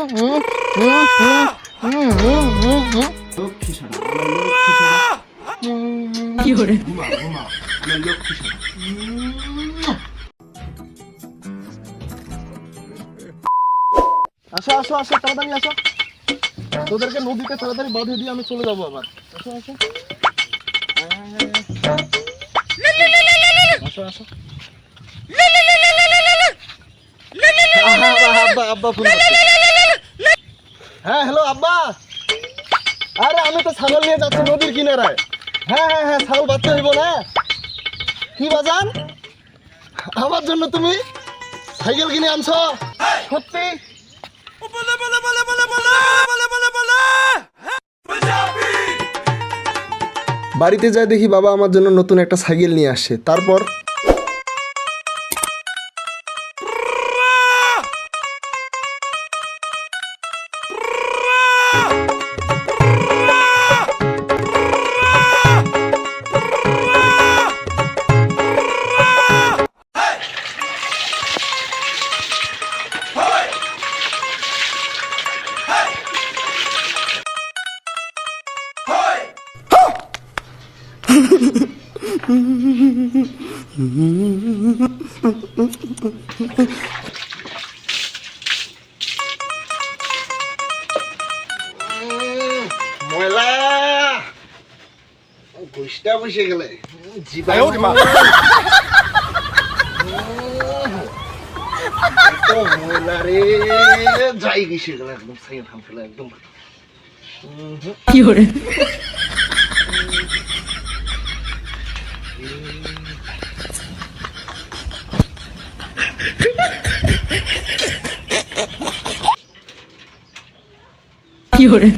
লক্ষ্মী আমার লক্ষ্মী সোনা কি hore ঘুমা ঘুমা লক্ষ্মী আসো আসো আসো তাড়াতাড়ি আসো। তোদেরকে নদীতে তাড়াতাড়ি বাঁধে দিয়ে আমি চলে যাব আবার। আসো আসো। আসো আসো। আব্বা, আব্বা ফোন হ্যাঁ হ্যালো আব্বা। আরে আমি তো ছাগল নিয়ে যাচ্ছি নদীর কিনারায়। হ্যাঁ হ্যাঁ হ্যাঁ ছাগল বাচ্চা হইব না। কি বাজান? আমার জন্য তুমি সাইকেল কিনে আনছো? সত্যি? বাড়িতে যাই দেখি বাবা আমার জন্য নতুন একটা সাইকেল নিয়ে আসে তারপর ময়লা। ঘুষটা বসে গেলে। জীবাণু ময়লা রে। যাই গেছে গেলে একদম ফেলে একদম কি hore কি hore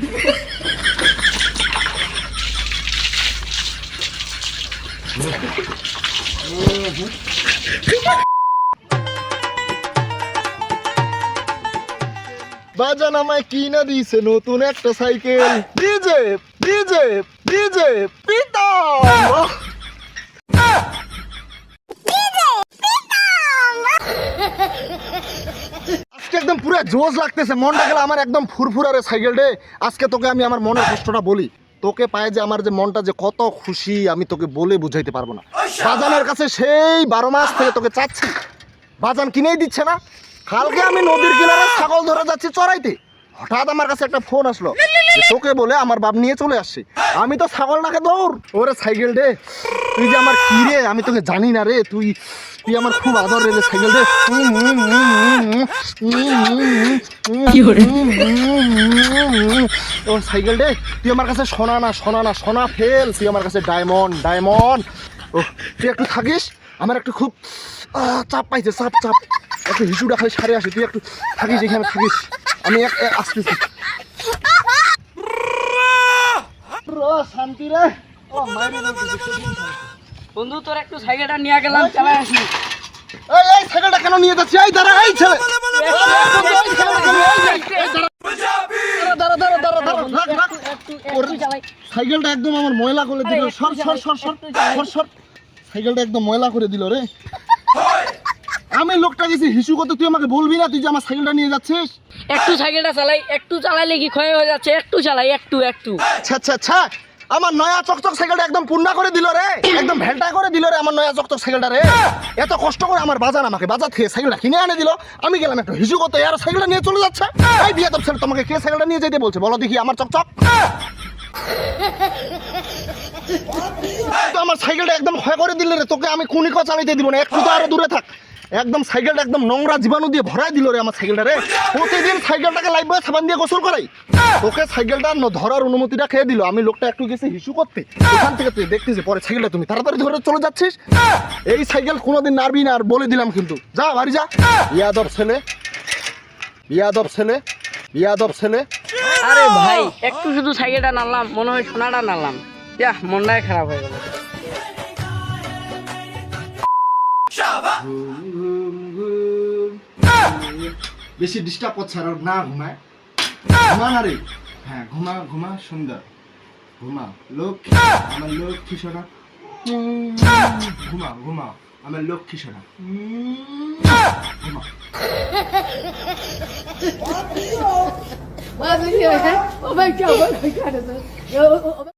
বাজান আমায় কিনা দিয়েছে নতুন একটা সাইকেল। ডিজে ডিজে ডিজে পিতাম জোশ লাগতেছে, মনটা গেলে আমার একদম ফুরফুরারে সাইকেল রে। আজকে তোকে আমি আমার মনের কষ্টটা বলি। তোকে পায়ে যে আমার যে মনটা যে কত খুশি, আমি তোকে বলে বুঝাইতে পারব না। বাজানের কাছে সেই বারো মাস থেকে তোকে চাচ্ছি। বাজান কিনেই দিচ্ছে না। কালকে আমি নদীর কিনারে ছাগল ধরে যাচ্ছি চড়াইতে। হঠাৎ আমার কাছে একটা ফোন আসলো। তোকে বলে আমার বাপ নিয়ে চলে আসছে। আমি তো ছাগল নাকে দৌড়। ওরে সাইকেল রে তুই যে আমার কি রে? আমি তোকে জানি না রে তুই তুই আমার খুব আদর রে সাইকেল রে। ও সাইকেল রে তুই আমার কাছে সোনা না সোনা না সোনা ফেল। তুই আমার কাছে ডায়মন্ড ডায়মন্ড ও তুই একটু থাকিস? আমার একটু খুব চাপ পাইছে চাপ চাপ। একটু হিসুটা খালি সারে আসে তুই একটু থাকিস এখানে থাকিস। আমি এক আসতেছি। শান্তি রে। বন্ধু তোর একটু সাইকেলটা নিয়ে গেলাম চালাই আসি এই এই সাইকেলটা কেন নিয়ে যাচ্ছি? এই দাঁড়া এই ছেলে সাইকেলটা একদম আমার ময়লা করে দিল। সর সর সর সর সর সর। সাইকেলটা একদম ময়লা করে দিল রে। আমি লোকটা গেছি হিসু করতে তুই আমাকে বলবি না তুই যে আমার সাইকেলটা নিয়ে যাচ্ছিস? একটু সাইকেলটা চালাই একটু চালাইলে কি ক্ষয় হয়ে যাচ্ছে? একটু চালাই একটু একটু। আচ্ছা আচ্ছা আচ্ছা আমার নয়া চকচক সাইকেলটা একদম পূর্ণা করে দিল রে একদম ভেলটা করে দিল রে আমার নয়া চকচক সাইকেলটা রে। এত কষ্ট করে আমার বাজার আমাকে বাজার থেকে সাইকেলটা কিনে আনে দিল। আমি গেলাম একটু হিসু করতে আর সাইকেলটা নিয়ে চলে যাচ্ছে। এই বিয়ে দপ্তর তোমাকে কে সাইকেলটা নিয়ে যেতে বলছে? বলো দেখি আমার চকচক। তো আমার সাইকেলটা একদম ক্ষয় করে দিলে রে তোকে আমি কুনিকো চালাইতে দিব না একটু তো আরও দূরে থাক। একদম সাইকেলটা একদম নোংরা জীবাণু দিয়ে ভরাই দিল রে আমার সাইকেলটা রে। প্রতিদিন সাইকেলটাকে লাইফ বয় সাবান দিয়ে গোসল করাই। তোকে সাইকেলটা ধরার অনুমতিটা খেয়ে দিল। আমি লোকটা একটু গেছি হিসু করতে। ওখান থেকে তুই দেখতেছি, পরে সাইকেলটা তুমি তাড়াতাড়ি ধরে চলে যাচ্ছিস। এই সাইকেল কোনোদিন নারবি না, আর বলে দিলাম কিন্তু। যা, বাড়ি যা। ইয়াদব ছেলে। ইয়াদব ছেলে। ইয়াদব ছেলে। আরে ভাই, একটু শুধু সাইকেলটা নাড়লাম, মনে হয় সোনাটা নাড়লাম। যা মনটাই খারাপ হয়ে গেল। ঘুম ঘুম বেশি ডিস্টার্ব করছে আর না ঘুমায়। ঘুমা না রে হ্যাঁ ঘুমা ঘুমা, সুন্দর। ঘুমা। লক্ষ্মী আমার লক্ষ্মী সোনা ঘুমা ঘুমা। আমার লক্ষ্মী সোনা ঘুমা। ও ভাই কি ও ভাই কি ও